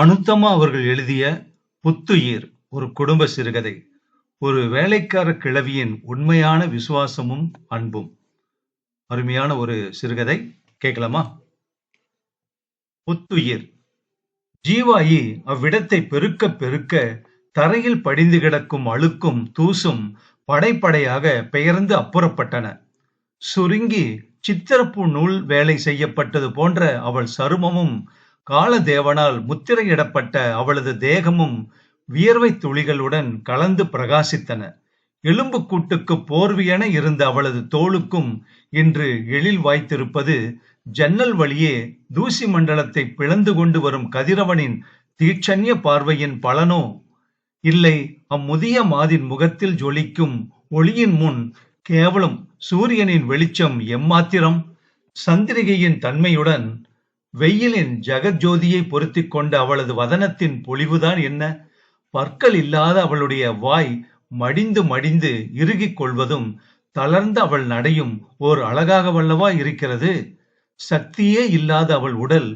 அனுத்தமா அவர்கள் எழுதிய புத்துயிர் ஒரு குடும்ப சிறுகதை. ஒரு வேலைக்கார கிழவியின் உண்மையான விசுவாசமும் அன்பும். அருமையான ஒரு சிறுகதை. கேட்கலாமா? புத்துயிர். ஜீவாயி அவ்விடத்தை பெருக்க பெருக்க தரையில் படிந்து கிடக்கும் அழுக்கும் தூசும் படைப்படையாக பெயர்ந்து அப்புறப்பட்டன. சுருங்கி சித்திரப்பு நூல் வேலை செய்யப்பட்டது போன்ற அவள் சருமமும் காலதேவனால் முத்திரையிடப்பட்ட அவளது தேகமும் வியர்வை துளிகளுடன் கலந்து பிரகாசித்தன. எலும்பு கூட்டுக்கு போர்வியென இருந்த அவளது தோளுக்கும் இன்று எழில் வாய்த்திருப்பது ஜன்னல் வழியே தூசி மண்டலத்தை பிளந்து கொண்டு வரும் கதிரவனின் தீட்சண்ய பார்வையின் பலனோ? இல்லை அம்முதிய மாதின் முகத்தில் ஜொலிக்கும் ஒளியின் முன் கேவலம் சூரியனின் வெளிச்சம் எம்மாத்திரம்? சந்திரிகையின் தன்மையுடன் வெயிலின் ஜெகஜோதியை பொருத்திக் கொண்ட அவளது வதனத்தின் பொலிவுதான் என்ன? பற்கள் இல்லாத அவளுடைய வாய் மடிந்து மடிந்து இறுகிக் கொள்வதும் தளர்ந்த அவள் நடையும் ஓர் அழகாக வல்லவா இருக்கிறது? சக்தியே இல்லாத அவள் உடல்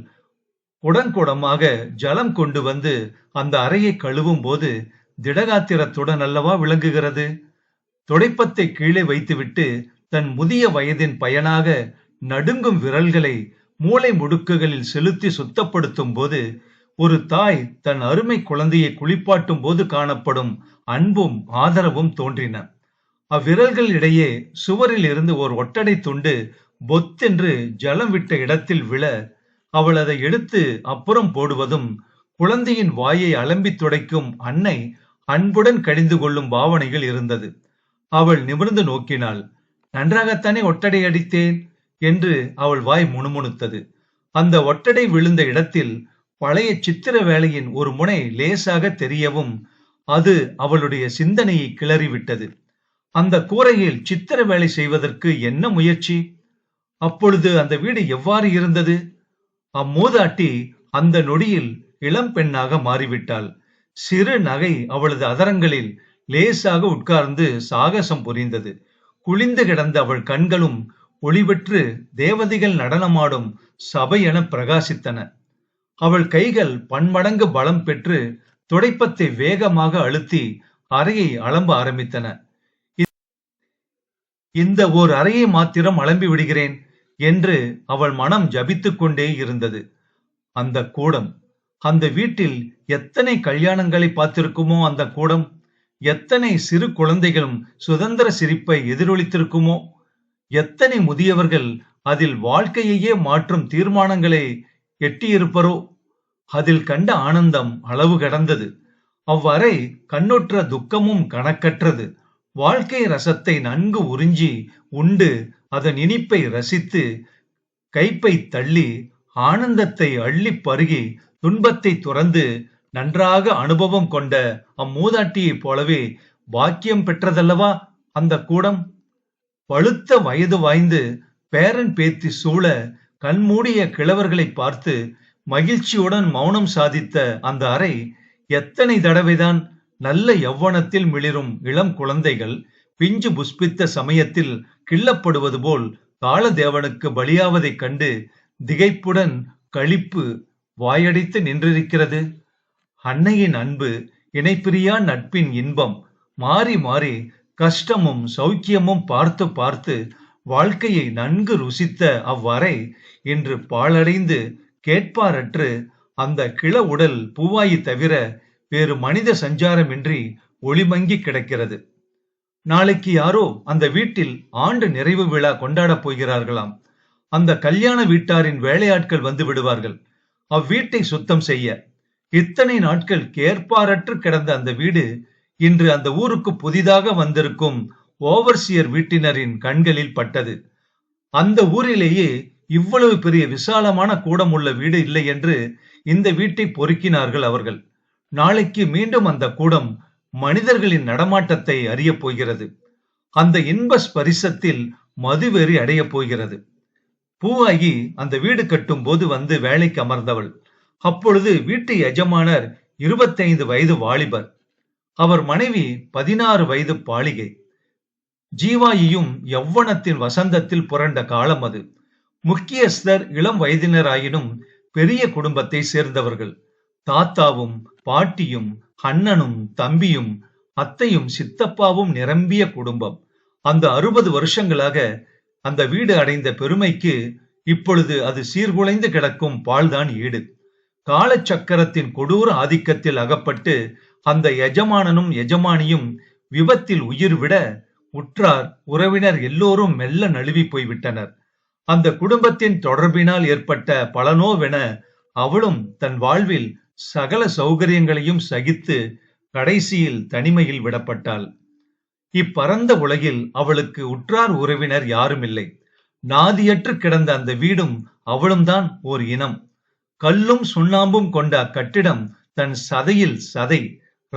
குடங்குடமாக ஜலம் கொண்டு வந்து அந்த அறையை கழுவும் போது திடகாத்திரத்துடன் அல்லவா விளங்குகிறது? துடைப்பத்தை கீழே வைத்துவிட்டு தன் முதிய வயதின் பயனாக நடுங்கும் விரல்களை மூளை முடுக்குகளில் செலுத்தி சுத்தப்படுத்தும் போது ஒரு தாய் தன் அருமை குழந்தையை குளிப்பாட்டும் போது காணப்படும் அன்பும் ஆதரவும் தோன்றின. அவ்விரல்கள் இடையே சுவரில் இருந்து ஒரு ஒட்டடை துண்டு பொத்தென்று ஜலம் விட்ட இடத்தில் விழ அவள் அதை எடுத்து அப்புறம் போடுவதும் குழந்தையின் வாயை அலம்பி துடைக்கும் அன்னை அன்புடன் கடிந்து கொள்ளும் பாவனைகள் இருந்தது. அவள் நிமிர்ந்து நோக்கினாள் நன்றாகத்தானே ஒட்டடை அடித்தேன்? என்று அவள் வாய் முணுமுணுத்தது. அந்த ஒட்டடை விழுந்த இடத்தில் பழைய சித்திர வேலையின் ஒரு முனை லேசாக தெரியவும் அது அவளுடைய சிந்தனையை கிளறிவிட்டது. அந்த கூரையில் சித்திர வேலை செய்வதற்கு என்ன முயற்சி? அப்பொழுது அந்த வீடு எவ்வாறு இருந்தது? அம்மூதாட்டி அந்த நொடியில் இளம் பெண்ணாக மாறிவிட்டாள். சிறு நகை அவளது அதரங்களில் லேசாக உட்கார்ந்து சாகசம் புரிந்தது. குளிந்து கிடந்த அவள் கண்களும் ஒளிபெற்று தேவதைகள் நடனமாடும் சபை என பிரகாசித்தன. அவள் கைகள் பன்மடங்கு பலம் பெற்று துடைப்பத்தை வேகமாக அழுத்தி அறையை அலம்ப ஆரம்பித்தன. இந்த ஓர் அறையை மாத்திரம் அலம்பி விடுகிறேன் என்று அவள் மனம் ஜபித்துக் கொண்டே இருந்தது. அந்த கூடம் அந்த வீட்டில் எத்தனை கல்யாணங்களை பார்த்திருக்குமோ அந்த கூடம்? எத்தனை சிறு குழந்தைகளும் சுதந்திர சிரிப்பை எதிரொலித்திருக்குமோ? எத்தனை முதியவர்கள் அதில் வாழ்க்கையையே மாற்றும் தீர்மானங்களை எட்டியிருப்பரோ அதில் கண்ட ஆனந்தம் அளவு கடந்தது. அவ்வரை கண்ணுற்ற துக்கமும் கணக்கற்றது. வாழ்க்கை ரசத்தை நன்கு உறிஞ்சி உண்டு அதன் இனிப்பை ரசித்து கைப்பை தள்ளி ஆனந்தத்தை அள்ளி பருகி துன்பத்தை துறந்து நன்றாக அனுபவம் கொண்ட அம்மூதாட்டியைப் போலவே பாக்கியம் பெற்றதல்லவா அந்த கூடம்? பழுத்த வயது வாய்ந்து பேரன் பேத்தி சூழ கண்மூடிய கிழவர்களை பார்த்து மகிழ்ச்சியுடன் மௌனம் சாதித்த அந்த அறை எத்தனை தடவைதான் நல்ல யவ்வனத்தில் மிளிரும் இளம் குழந்தைகள் பிஞ்சு புஷ்பித்த சமயத்தில் கிள்ளப்படுவது போல் காலதேவனுக்கு பலியாவதைக் கண்டு திகைப்புடன் களிப்பு வாயடித்து நின்றிருக்கிறது. அன்னையின் அன்பு இணைப்பிரியா நட்பின் இன்பம் மாறி மாறி கஷ்டமும் சௌக்கியமும் பார்த்து பார்த்து வாழ்க்கையை நன்கு ருசித்த அவ்வரை இன்று பாழடைந்து கேட்பாரற்று அந்த கிள உடல் பூவாயி தவிர வேறு மனித சஞ்சாரமின்றி ஒளிமங்கி கிடக்கிறது. நாளைக்கு யாரோ அந்த வீட்டில் ஆண்டு நிறைவு விழா கொண்டாடப் போகிறார்களாம். அந்த கல்யாண வீட்டாரின் வேலையாட்கள் வந்து விடுவார்கள். அவ்வீட்டை சுத்தம் செய்ய இத்தனை நாட்கள் கேட்பாரற்று கிடந்த அந்த வீடு இன்று அந்த ஊருக்கு புதிதாக வந்திருக்கும் ஓவர்சியர் வீட்டினரின் கண்களில் பட்டது. அந்த ஊரிலேயே இவ்வளவு பெரிய விசாலமான கூடம் உள்ள வீடு இல்லை என்று இந்த வீட்டை பொறுக்கினார்கள் அவர்கள். நாளைக்கு மீண்டும் அந்த கூடம் மனிதர்களின் நடமாட்டத்தை அறியப் போகிறது. அந்த இன்ப ஸ்பரிசத்தில் மதுவெறி அடையப் போகிறது. பூவாகி அந்த வீடு கட்டும் போது வந்து வேலைக்கு அமர்ந்தவள். அப்பொழுது வீட்டு எஜமானர் இருபத்தைந்து வயது வாலிபர். அவர் மனைவி பதினாறு வயது பாலிகை. ஜீவாயியும் யவ்வனத்தின் வசந்தத்தில் புரண்ட காலம் அது. முக்கியஸ்தர் இளம் வயதினராயினும் பெரிய குடும்பத்தை சேர்ந்தவர்கள். தாத்தாவும் பாட்டியும் அண்ணனும் தம்பியும் அத்தையும் சித்தப்பாவும் நிரம்பிய குடும்பம். அந்த அறுபது வருஷங்களாக அந்த வீடு அடைந்த பெருமைக்கு இப்பொழுது அது சீர்குலைந்து கிடக்கும் பால்தான் ஈடு. காலச்சக்கரத்தின் கொடூர ஆதிக்கத்தில் அகப்பட்டு அந்த எஜமானனும் எஜமானியும் விபத்தில் உயிர் விட உற்றார் உறவினர் எல்லோரும் மெல்ல நழுவி போய்விட்டனர். அந்த குடும்பத்தின் தொடர்பினால் ஏற்பட்ட பலனோவென அவளும் தன் வாழ்வில் சகல சௌகரியங்களையும் சகித்து கடைசியில் தனிமையில் விடப்பட்டாள். இப்பரந்த உலகில் அவளுக்கு உற்றார் உறவினர் யாரும் இல்லை நாதியற்று கிடந்த அந்த வீடும் அவளும் தான் ஓர் இனம். கல்லும் சுண்ணாம்பும் கொண்ட அக்கட்டிடம் தன் சதையில் சதை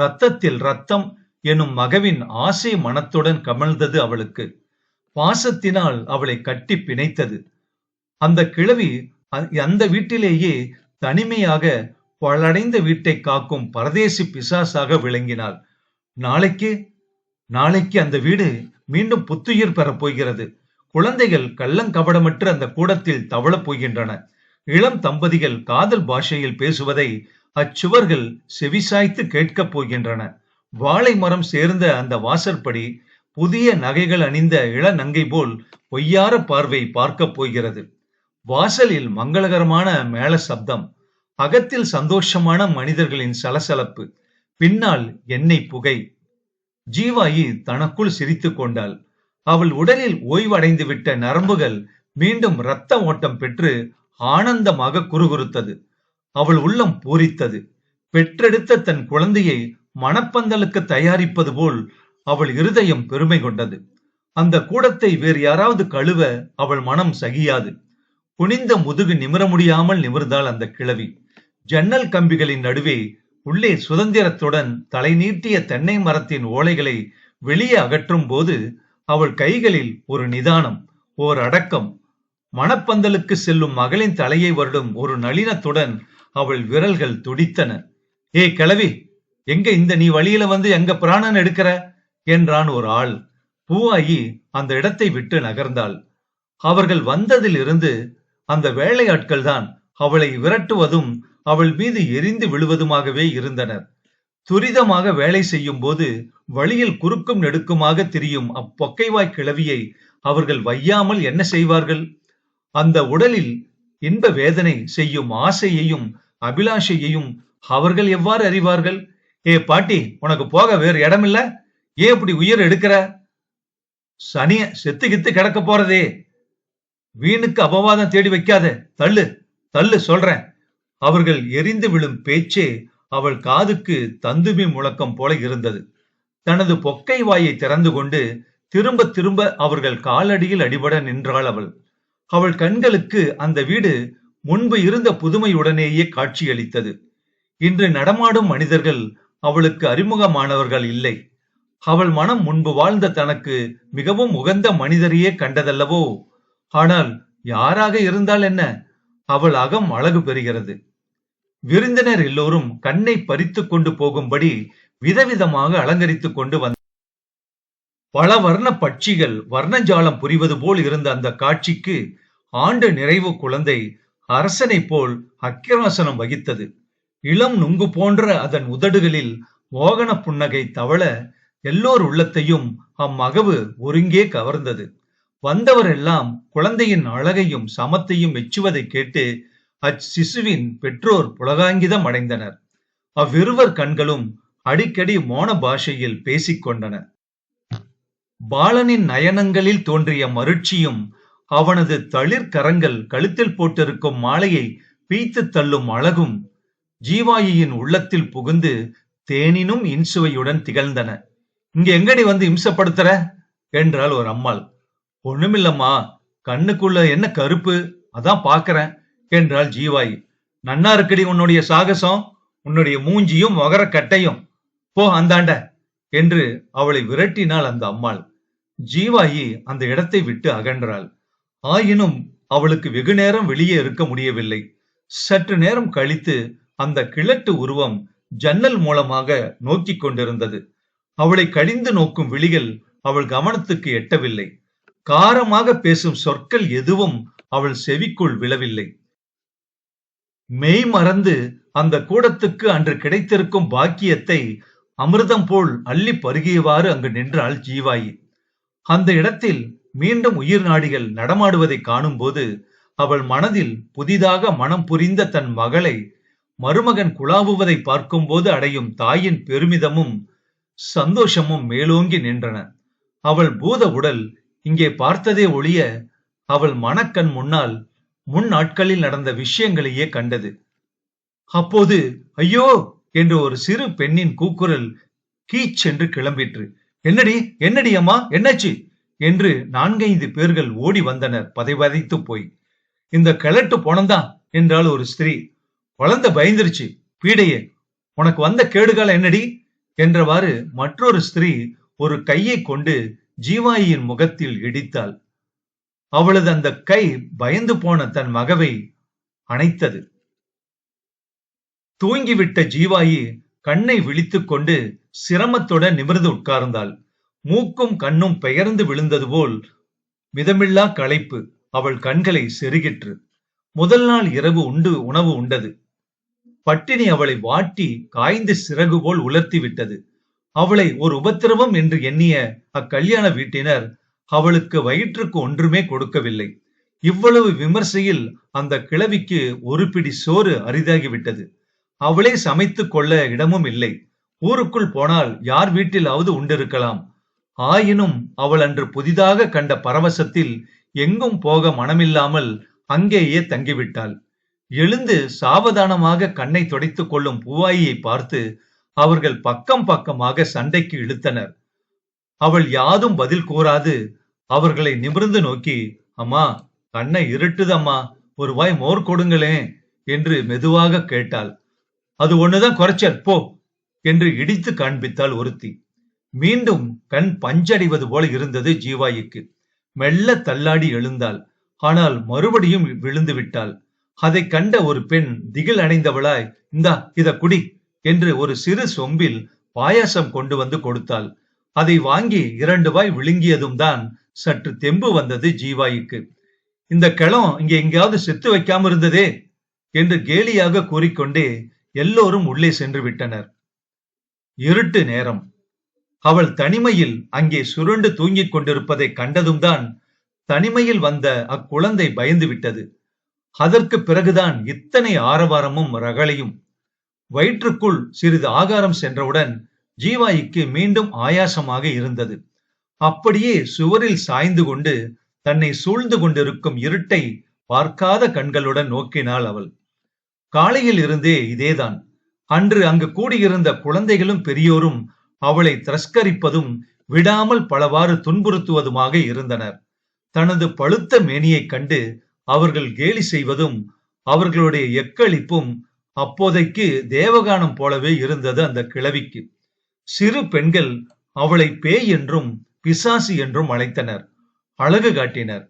ரத்தத்தில் ரத்தம் எனும் மகவின் ஆசை மனத்துடன் கமழ்ந்தது அவளுக்கு. பாசத்தினால் அவளை கட்டி பிணைத்தது. அந்த கிழவி அந்த வீட்டிலேயே தனிமையாக பழடைந்த வீட்டை காக்கும் பரதேசி பிசாசாக விளங்கினாள். நாளைக்கு நாளைக்கு அந்த வீடு மீண்டும் புத்துயிர் பெறப் போகிறது. குழந்தைகள் கள்ளங்கபடமற்று அந்த கூடத்தில் தவளப் போகின்றன. இளம் தம்பதிகள் காதல் பாஷையில் பேசுவதை அச்சுவர்கள் செவிசாய்த்து கேட்கப் போகின்றன. வாழை மரம் சேர்ந்த அந்த வாசற்படி புதிய நகைகள் அணிந்த இளநங்கை போல் பொய்யார பார்வை பார்க்கப் போகிறது. வாசலில் மங்களகரமான மேள சப்தம் அகத்தில் சந்தோஷமான மனிதர்களின் சலசலப்பு பின்னால் எண்ணெய் புகை. ஜீவாயி தனக்குள் சிரித்து கொண்டாள். அவள் உடலில் ஓய்வடைந்து விட்ட நரம்புகள் மீண்டும் இரத்த ஓட்டம் பெற்று ஆனந்தமாக குறுகுறுத்தது. அவள் உள்ளம் பூரித்தது. பெற்றெடுத்த தன் குழந்தையை மணப்பந்தலுக்கு தயாரிப்பது போல் அவள் இருதயம் பெருமை கொண்டது. அந்த கூடத்தை வேறு யாராவது கழுவ அவள் மனம் சகியாது. குனிந்த முதுகு நிமிர முடியாமல் நிமிர்ந்தாள் அந்த கிழவி. ஜன்னல் கம்பிகளின் நடுவே உள்ளே சுதந்திரத்துடன் தலை நீட்டிய தென்னை மரத்தின் ஓலைகளை வெளியே அகற்றும் போது அவள் கைகளில் ஒரு நிதானம் ஓர் அடக்கம். மணப்பந்தலுக்கு செல்லும் மகளின் தலையை வருடும் ஒரு நளினத்துடன் அவள் விரல்கள் துடித்தன. ஏ கிளவி எங்க இந்த நீ வழியில வந்து எங்க பிராணன் எடுக்கிற? என்றான் ஒரு ஆள். பூவாயி அந்த இடத்தை விட்டு நகர்ந்தாள். அவர்கள் வந்ததிலிருந்து அந்த வேலையாட்கள் தான் அவளை விரட்டுவதும் அவள் மீது எரிந்து விழுவதுமாகவே இருந்தனர். துரிதமாக வேலை செய்யும் போது வழியில் குறுக்கும் நெடுக்குமாக திரியும் அப்பொக்கைவாய் கிளவியை அவர்கள் வையாமல் என்ன செய்வார்கள்? அந்த உடலில் இன்ப வேதனை செய்யும் ஆசையையும் அபிலாஷையையும் அவர்கள் எவ்வாறு அறிவார்கள்? ஏ பாட்டி உனக்கு போக வேறு இடமில்ல. ஏன் இப்படி உயிர் எடுக்கிற? சனிய செத்து கித்து கிடக்க போறதே. வீணுக்கு அபவாதம் தேடி வைக்காத. தள்ளு தள்ளு சொல்றேன். அவர்கள் எரிந்து விழும் பேச்சே அவள் காதுக்கு தந்துமி முழக்கம் போல இருந்தது. தனது பொக்கை வாயை திறந்து கொண்டு திரும்ப திரும்ப அவர்கள் காலடியில் அடிபட நின்றாள் அவள். அவள் கண்களுக்கு அந்த வீடு முன்பு இருந்த புதுமையுடனேயே காட்சியளித்தது. இன்று நடமாடும் மனிதர்கள் அவளுக்கு அறிமுகமானவர்கள் இல்லை. அவள் மனம் முன்பு வாழ்ந்த தனக்கு மிகவும் உகந்த மனிதரையே கண்டதல்லவோ? ஆனால் யாராக இருந்தால் என்ன? அவள் அகம் அழகு பெறுகிறது. விருந்தினர் எல்லோரும் கண்ணை பறித்து கொண்டு போகும்படி விதவிதமாக அலங்கரித்துக் கொண்டு வந்த பல வர்ண பட்சிகள் வர்ணஜாலம் புரிவது போல் இருந்த அந்த காட்சிக்கு ஆண்டு நிறைவு குழந்தை அரசனைப் போல் அக்கிராசனம் வகித்தது. இளம் நுங்கு போன்ற அதன் உதடுகளில் மோகன புன்னகை தவள எல்லோர் உள்ளத்தையும் அம்மகவு ஒருங்கே கவர்ந்தது. வந்தவரெல்லாம் குழந்தையின் அழகையும் சமத்தையும் மெச்சுவதை கேட்டு அச்சிசுவின் பெற்றோர் புலகாங்கிதம் அடைந்தனர். அவ்விருவர் கண்களும் அடிக்கடி மோன பாஷையில் பேசிக் கொண்டன பாலனின் நயனங்களில் தோன்றிய மருட்சியும் அவனது தளிர் கரங்கள் கழுத்தில் போட்டிருக்கும் மாலையை பீய்த்து தள்ளும் அழகும் ஜீவாயியின் உள்ளத்தில் புகுந்து தேனினும் இன்சுவையுடன் திகழ்ந்தன. இங்க எங்கடி வந்து இம்சப்படுத்துற? என்றாள் ஒரு அம்மாள். ஒண்ணுமில்லம்மா கண்ணுக்குள்ள என்ன கருப்பு? அதான் பாக்குறேன் என்றாள் ஜீவாயி. நன்னா இருக்குடி உன்னுடைய சாகசம்? உன்னுடைய மூஞ்சியும் மொகர கட்டையும். போ அந்தாண்ட என்று அவளை விரட்டினாள் அந்த அம்மாள். ஜீவாயி அந்த இடத்தை விட்டு அகன்றாள். ஆயினும் அவளுக்கு வெகு நேரம் வெளியே இருக்க முடியவில்லை. சற்று நேரம் கழித்து அந்த கிழட்டு உருவம் ஜன்னல் மூலமாக நோக்கிக் கொண்டிருந்தது. அவளை கடிந்து நோக்கும் விழிகள் அவள் கவனத்துக்கு எட்டவில்லை. காரமாக பேசும் சொற்கள் எதுவும் அவள் செவிக்குள் விழவில்லை. மெய் மறந்து அந்த கூடத்துக்கு அன்று கிடைத்திருக்கும் பாக்கியத்தை அமிர்தம் போல் அள்ளி பருகியவாறு அங்கு நின்றாள் ஜீவாயி. அந்த இடத்தில் மீண்டும் உயிர் நாடிகள் நடமாடுவதை காணும்போது அவள் மனதில் புதிதாக மனம் புரிந்த தன் மகளை மருமகன் குழாவுவதை பார்க்கும்போது அடையும் தாயின் பெருமிதமும் சந்தோஷமும் மேலோங்கி நின்றன. அவள் பூத உடல் இங்கே பார்த்ததே ஒழிய அவள் மனக்கண் முன்னால் முன் நாட்களில் நடந்த விஷயங்களையே கண்டது. அப்போது ஐயோ! என்று ஒரு சிறு பெண்ணின் கூக்குரல் கீச் என்று கிளம்பிற்று. என்னடி? என்னடி அம்மா? என்னாச்சு? என்று நான்கைந்து பேர்கள் ஓடி வந்தனர். பதைபதைத்து போய். இந்த கிழட்டு போனந்தான் என்றாள் ஒரு ஸ்திரீ. குழந்தை பயந்துருச்சு. பீடையே உனக்கு வந்த கேடுகால என்னடி? என்றவாறு மற்றொரு ஸ்திரீ ஒரு கையை கொண்டு ஜீவாயியின் முகத்தில் இடித்தாள். அவளது அந்த கை பயந்து போன தன் மகவை அணைத்தது. தூங்கிவிட்ட ஜீவாயி கண்ணை விழித்துக் கொண்டு சிரமத்துடன் நிமிர்ந்து உட்கார்ந்தாள். மூக்கும் கண்ணும் பெயர்ந்து விழுந்தது போல் மிதமில்லா களைப்பு அவள் கண்களை செருகிற்று. முதல் நாள் இரவு உண்டு உணவு உண்டது. பட்டினி அவளை வாட்டி காய்ந்து சிறகு போல் உலர்த்தி விட்டது. அவளை ஒரு உபத்திரவம் என்று எண்ணிய அக்கல்யாண வீட்டினர் அவளுக்கு வயிற்றுக்கு ஒன்றுமே கொடுக்கவில்லை. இவ்வளவு விமர்சையில் அந்த கிழவிக்கு ஒரு பிடி சோறு அரிதாகிவிட்டது. அவளே சமைத்துக் கொள்ள இடமும் இல்லை. ஊருக்குள் போனால் யார் வீட்டிலாவது உண்டிருக்கலாம். ஆயினும் அவள் அன்று புதிதாக கண்ட பரவசத்தில் எங்கும் போக மனமில்லாமல் அங்கேயே தங்கிவிட்டாள். எழுந்து சாவதானமாக கண்ணை துடைத்துக் கொள்ளும் பூவாயியை பார்த்து அவர்கள் பக்கம் பக்கமாக சண்டைக்கு இழுத்தனர். அவள் யாதும் பதில் கூறாது. அவர்களை நிமிர்ந்து நோக்கி அம்மா கண்ணை இருட்டுதம்மா. ஒரு வாய் மோர் கொடுங்களேன் என்று மெதுவாக கேட்டாள். அது ஒண்ணுதான் குறைச்சற் போ என்று இடித்து காண்பித்தாள் ஒருத்தி. மீண்டும் கண் பஞ்சடைவது போல இருந்தது ஜீவாயிக்கு. மெல்ல தள்ளாடி எழுந்தாள். ஆனால் மறுபடியும் விழுந்து விட்டாள். அதை கண்ட ஒரு பெண் திகில் அடைந்தவளாய் இந்தா இத குடி என்று ஒரு சிறு சொம்பில் பாயாசம் கொண்டு வந்து கொடுத்தாள். அதை வாங்கி இரண்டு வாய் விழுங்கியதும் தான் சற்று தெம்பு வந்தது ஜீவாய்க்கு. இந்த கிளம் இங்க எங்கேயாவது செத்து வைக்காம இருந்ததே என்று கேலியாக கூறிக்கொண்டே எல்லோரும் உள்ளே சென்று விட்டனர். இருட்டு நேரம். அவள் தனிமையில் அங்கே சுருண்டு தூங்கிக் கொண்டிருப்பதை கண்டதும்தான் தனிமையில் வந்த அக்குழந்தை பயந்து விட்டது அதற்கு பிறகுதான் இத்தனை ஆரவாரமும் ரகளையும். வயிற்றுக்குள் சிறிது ஆகாரம் சென்றவுடன் ஜீவாய்க்கு மீண்டும் ஆயாசமாக இருந்தது. அப்படியே சுவரில் சாய்ந்து கொண்டு தன்னை சூழ்ந்து கொண்டிருக்கும் இருட்டை பார்க்காத கண்களுடன் நோக்கினாள் அவள். காலையில் இருந்தே இதேதான். அன்று அங்கு கூடியிருந்த குழந்தைகளும் பெரியோரும் அவளை திரஸ்கரிப்பதும் விடாமல் பலவாறு துன்புறுத்துவதுமாக இருந்தனர். தனது பழுத்த மேனியைக் கண்டு அவர்கள் கேலி செய்வதும் அவர்களுடைய எக்களிப்பும் அப்போதைக்கு தேவகானம் போலவே இருந்தது அந்த கிழவிக்கு. சிறு பெண்கள் அவளை பேய் என்றும் பிசாசு என்றும் அழைத்தனர். அழகு காட்டினர்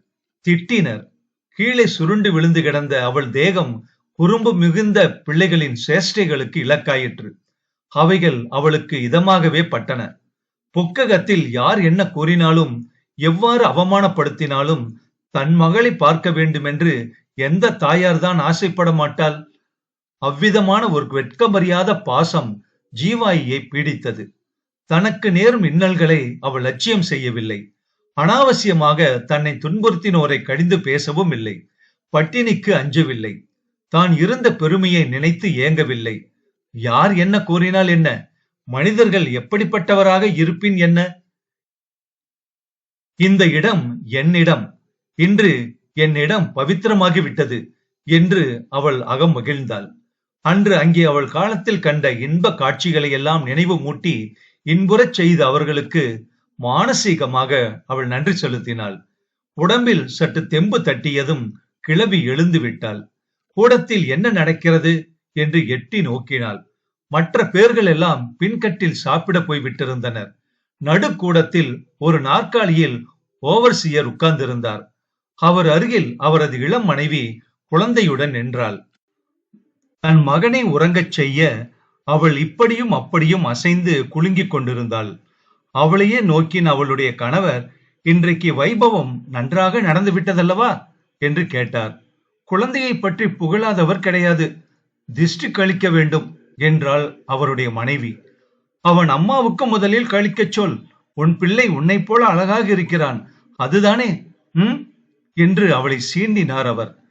திட்டினர். கீழே சுருண்டு விழுந்து கிடந்த அவள் தேகம் குறும்பு மிகுந்த பிள்ளைகளின் சேஷ்டைகளுக்கு இலக்காயிற்று. அவைகள் அவளுக்கு இதமாகவே பட்டன. புக்ககத்தில் யார் என்ன கூறினாலும் எவ்வாறு அவமானப்படுத்தினாலும் தன் மகளை பார்க்க வேண்டுமென்று எந்த தாயார்தான் ஆசைப்பட மாட்டாள்? அவ்விதமான ஒரு வெட்கமறியாத பாசம் ஜீவாயியை பீடித்தது. தனக்கு நேரும் இன்னல்களை அவள் லட்சியம் செய்யவில்லை. அனாவசியமாக தன்னை துன்புறுத்தினோரை கடிந்து பேசவும் இல்லை. பட்டினிக்கு அஞ்சவில்லை. தான் இருந்த பெருமையை நினைத்து ஏங்கவில்லை. யார் என்ன கூறினால் என்ன? மனிதர்கள் எப்படிப்பட்டவராக இருப்பின் என்ன? இந்த இடம் என்னிடம். இன்று என்னிடம் பவித்திரமாகிவிட்டது என்று அவள் அகம் மகிழ்ந்தாள். அன்று அங்கே அவள் காலத்தில் கண்ட இன்ப காட்சிகளை எல்லாம் நினைவு மூட்டி இன்புறச் செய்த அவர்களுக்கு மானசீகமாக அவள் நன்றி செலுத்தினாள். உடம்பில் சற்று தெம்பு தட்டியதும் கிளவி எழுந்து விட்டாள் கூடத்தில் என்ன நடக்கிறது? என்று எட்டி நோக்கினாள். மற்ற பேர்கள் எல்லாம் பின்கட்டில் சாப்பிட போய் விட்டிருந்தனர். நடுக்கூடத்தில் ஒரு நாற்காலியில் ஓவர்சியர் உட்கார்ந்திருந்தார். அவர் அருகில் அவரது இளம் மனைவி குழந்தையுடன் நின்றாள். தன் மகனை உறங்கச் செய்ய அவள் இப்படியும் அப்படியும் அசைந்து குலுங்கிக் கொண்டிருந்தாள். அவளையே நோக்கின் அவளுடைய கணவர் இன்றைக்கு வைபவம் நன்றாக நடந்து விட்டதல்லவா என்று கேட்டார். குழந்தையை பற்றி புகழாதவர் கிடையாது. திஷ்டி கழிக்க வேண்டும் என்றாள் அவருடைய மனைவி. அவன் அம்மாவுக்கு முதலில் கழிக்கச் சொல். உன் பிள்ளை உன்னைப் போல அழகாக இருக்கிறான். அதுதானே? ம்? என்று அவளை சீண்டினார் அவர்.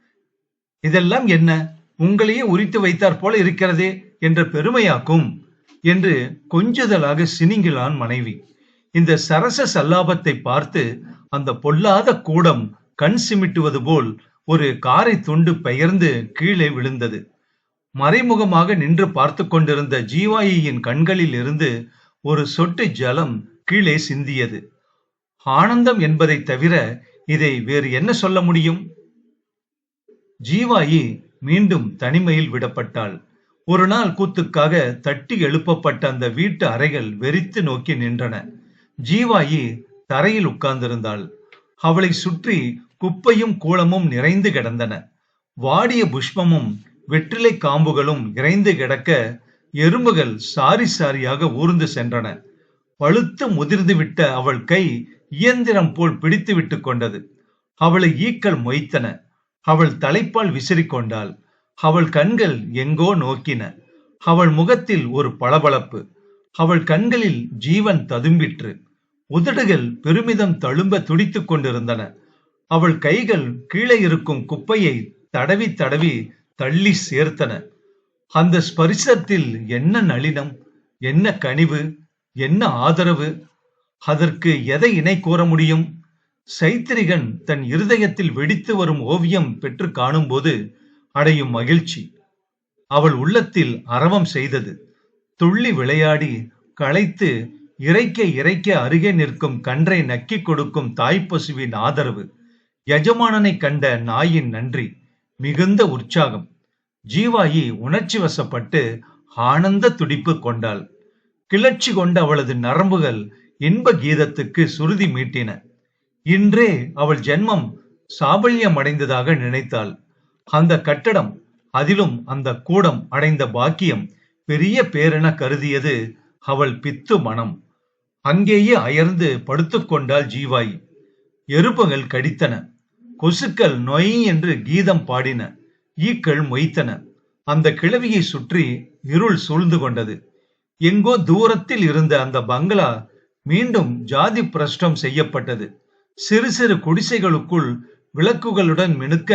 இதெல்லாம் என்ன? உங்களையே உரித்து வைத்தார் போல இருக்கிறதே என்ற பெருமையாக்கும் என்று கொஞ்சுதலாக சினிங்கிலான் மனைவி. இந்த சரச சல்லாபத்தை பார்த்து அந்த பொல்லாத கூடம் கண் சிமிட்டுவது போல் ஒரு காரை துண்டு பெயர்ந்து கீழே விழுந்தது. மறைமுகமாக நின்று பார்த்து கொண்டிருந்த ஜீவாயியின் கண்களில் இருந்து ஒரு சொட்டு ஜலம் கீழே சிந்தியது. ஆனந்தம் என்பதை தவிர இதை வேறு என்ன சொல்ல முடியும்? ஜீவாயி மீண்டும் தனிமையில் விடப்பட்டாள். ஒரு நாள் கூத்துக்காக தட்டி எழுப்பப்பட்ட அந்த வீட்டு அறைகள் வெறித்து நோக்கி நின்றன. ஜீவாயி தரையில் உட்கார்ந்திருந்தாள். அவளை சுற்றி குப்பையும் கூளமும் நிறைந்து கிடந்தன. வாடிய புஷ்பமும் வெற்றிலை காம்புகளும் இறைந்து கிடக்க எறும்புகள் சாரி சாரியாக ஊர்ந்து சென்றன. பழுத்து முதிர்ந்து விட்ட அவள் கை இயந்திரம் போல் பிடித்து விட்டு கொண்டது. அவளை ஈக்கள் மொய்த்தன. அவள் தலைப்பால் விசிறிக்கொண்டாள் அவள் கண்கள் எங்கோ நோக்கின. அவள் முகத்தில் ஒரு பளபளப்பு. அவள் கண்களில் ஜீவன் ததும்பிற்று. உதடுகள் பெருமிதம் தழும்ப துடித்துக் கொண்டிருந்தன. அவள் கைகள் கீழே இருக்கும் குப்பையை தடவி தடவி தள்ளி சேர்த்தன. அந்த ஸ்பரிசத்தில் என்ன நளினம் என்ன கனிவு என்ன ஆதரவு அதற்கு எதை இணை கூற முடியும்? சைத்திரிகன் தன் இருதயத்தில் வெடித்து வரும் ஓவியம் பெற்று காணும்போது அடையும் மகிழ்ச்சி. அவள் உள்ளத்தில் அரவம் செய்தது. துள்ளி விளையாடி களைத்து இறைக்க இறைக்க அருகே நிற்கும் கன்றை நக்கிக் கொடுக்கும் தாய்ப்பசுவின் ஆதரவு. எஜமானனை கண்ட நாயின் நன்றி. மிகுந்த உற்சாகம். ஜீவாயி உணர்ச்சி வசப்பட்டு ஆனந்த துடிப்பு கொண்டாள். கிளர்ச்சி கொண்ட அவளது நரம்புகள் இன்ப கீதத்துக்கு சுருதி மீட்டின. இன்றே அவள் ஜென்மம் சாபல்யம் அடைந்ததாக நினைத்தாள். அந்த கட்டடம் அதிலும் அந்த கூடம் அடைந்த பாக்கியம் பெரிய பேரென கருதியது அவள் பித்து மனம். அங்கேயே அயர்ந்து படுத்துக்கொண்டாள் ஜீவாயி. எறும்புகள் கடித்தன. கொசுக்கள் நொய் என்று கீதம் பாடின ஈக்கள் மொய்த்தன. அந்த கிழவியை சுற்றி இருள் சூழ்ந்து கொண்டது. எங்கோ தூரத்தில் இருந்த அந்த பங்களா மீண்டும் ஜாதி பிரஷ்டம் செய்யப்பட்டது. சிறு சிறு குடிசைகளுக்குள் விளக்குகளுடன் மினுக்க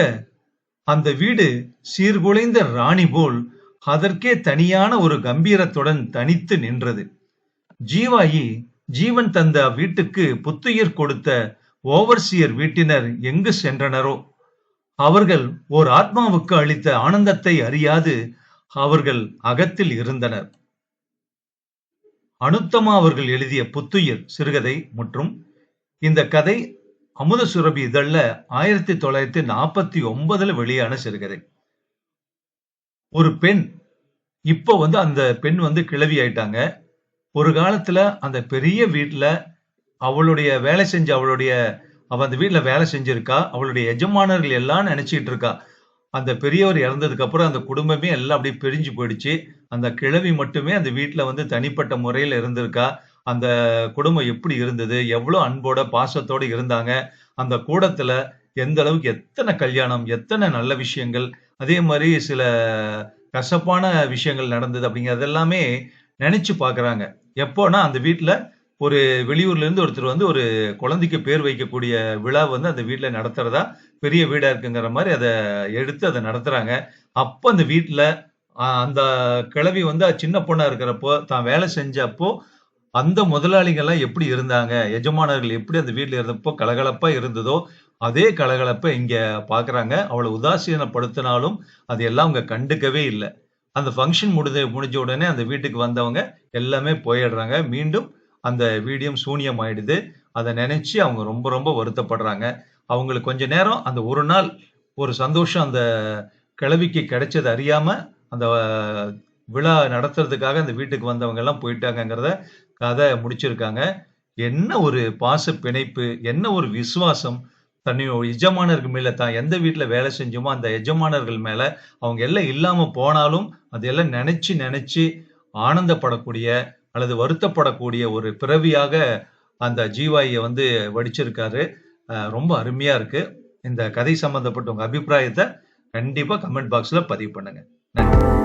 அந்த வீடு சீர்குலைந்த ராணி போல் அதற்கே தனியான ஒரு கம்பீரத்துடன் தனித்து நின்றது. ஜீவாயி ஜீவன் தந்த வீட்டுக்கு புத்துயிர் கொடுத்த ஓவர்சியர் வீட்டினர் எங்கு சென்றனரோ? அவர்கள் ஓர் ஆத்மாவுக்கு அளித்த ஆனந்தத்தை அறியாது அவர்கள் அகத்தில் இருந்தனர். அனுத்தமா அவர்கள் எழுதிய புத்துயிர் சிறுகதை மற்றும் இந்த கதை அமுத சுரபி இதழ்ல ஆயிரத்தி தொள்ளாயிரத்தி நாற்பத்தி ஒன்பதுல வெளியான சிறுகதை. ஒரு பெண் இப்போ வந்து அந்த பெண் வந்து கிளவி ஆயிட்டாங்க ஒரு காலத்துல அந்த பெரிய வீட்டில் அவளுடைய வேலை செஞ்சு அவளுடைய அவ அந்த வீட்டில் வேலை செஞ்சிருக்கா அவளுடைய எஜமானர்கள் எல்லாம் நினைச்சிட்டு இருக்கா. அந்த பெரியவர் இறந்ததுக்கு அப்புறம் அந்த குடும்பமே எல்லாம் அப்படியே பிரிஞ்சு போயிடுச்சு. அந்த கிழவி மட்டுமே அந்த வீட்டில் வந்து தனிப்பட்ட முறையில் இருந்திருக்கா. அந்த குடும்பம் எப்படி இருந்தது? எவ்வளோ அன்போட பாசத்தோடு இருந்தாங்க? அந்த கூடத்தில் எந்த அளவுக்கு எத்தனை கல்யாணம் எத்தனை நல்ல விஷயங்கள்? அதே மாதிரி சில கசப்பான விஷயங்கள் நடந்தது அப்படிங்கிறது எல்லாமே நினைச்சு பார்க்குறாங்க. எப்போனா அந்த வீட்டில் ஒரு வெளியூர்ல இருந்து ஒருத்தர் வந்து ஒரு குழந்தைக்கு பேர் வைக்கக்கூடிய விழா வந்து அந்த வீட்டுல நடத்துறதா பெரிய வீடா இருக்குங்கிற மாதிரி அதை எடுத்து அதை நடத்துறாங்க. அப்ப அந்த வீட்டுல அந்த கிழவி வந்து சின்ன பொண்ணா இருக்கிறப்போ தான் வேலை செஞ்சப்போ அந்த முதலாளிகள்லாம் எப்படி இருந்தாங்க? எஜமானர்கள் எப்படி அந்த வீட்டில் இருந்தப்போ கலகலப்பா இருந்ததோ அதே கலகலப்பை இங்க பாக்குறாங்க. அவளை உதாசீனப்படுத்தினாலும் அதையெல்லாம் எல்லாம் அவங்க கண்டுக்கவே இல்லை. அந்த ஃபங்க்ஷன் முடிஞ்ச முடிஞ்ச உடனே அந்த வீட்டுக்கு வந்தவங்க எல்லாமே போயிடுறாங்க. மீண்டும் அந்த வீடியம் சூனியம் ஆயிடுது. அதை நினைச்சு அவங்க ரொம்ப ரொம்ப வருத்தப்படுறாங்க. அவங்களுக்கு கொஞ்ச நேரம் அந்த ஒரு நாள் ஒரு சந்தோஷம் அந்த கிழவிக்கு கிடைச்சது அறியாம அந்த விழா நடத்துறதுக்காக அந்த வீட்டுக்கு வந்தவங்க எல்லாம் போயிட்டாங்கிறத கதை முடிச்சிருக்காங்க. என்ன ஒரு பாச பிணைப்பு என்ன ஒரு விசுவாசம். தன்னுடைய எஜமானருக்கு மேல தான் எந்த வீட்டுல வேலை செஞ்சோமோ அந்த எஜமானர்கள் மேல அவங்க எல்லாம் இல்லாம போனாலும் அதையெல்லாம் நினைச்சு நினைச்சு ஆனந்தப்படக்கூடிய அல்லது வருத்தப்படக்கூடிய ஒரு பிறவியாக அந்த ஜீவாயை வந்து வடிச்சிருக்காரு. ரொம்ப அருமையா இருக்கு. இந்த கதை சம்பந்தப்பட்ட உங்க அபிப்பிராயத்தை கண்டிப்பா கமெண்ட் பாக்ஸ்ல பதிவு பண்ணுங்க. நன்றி.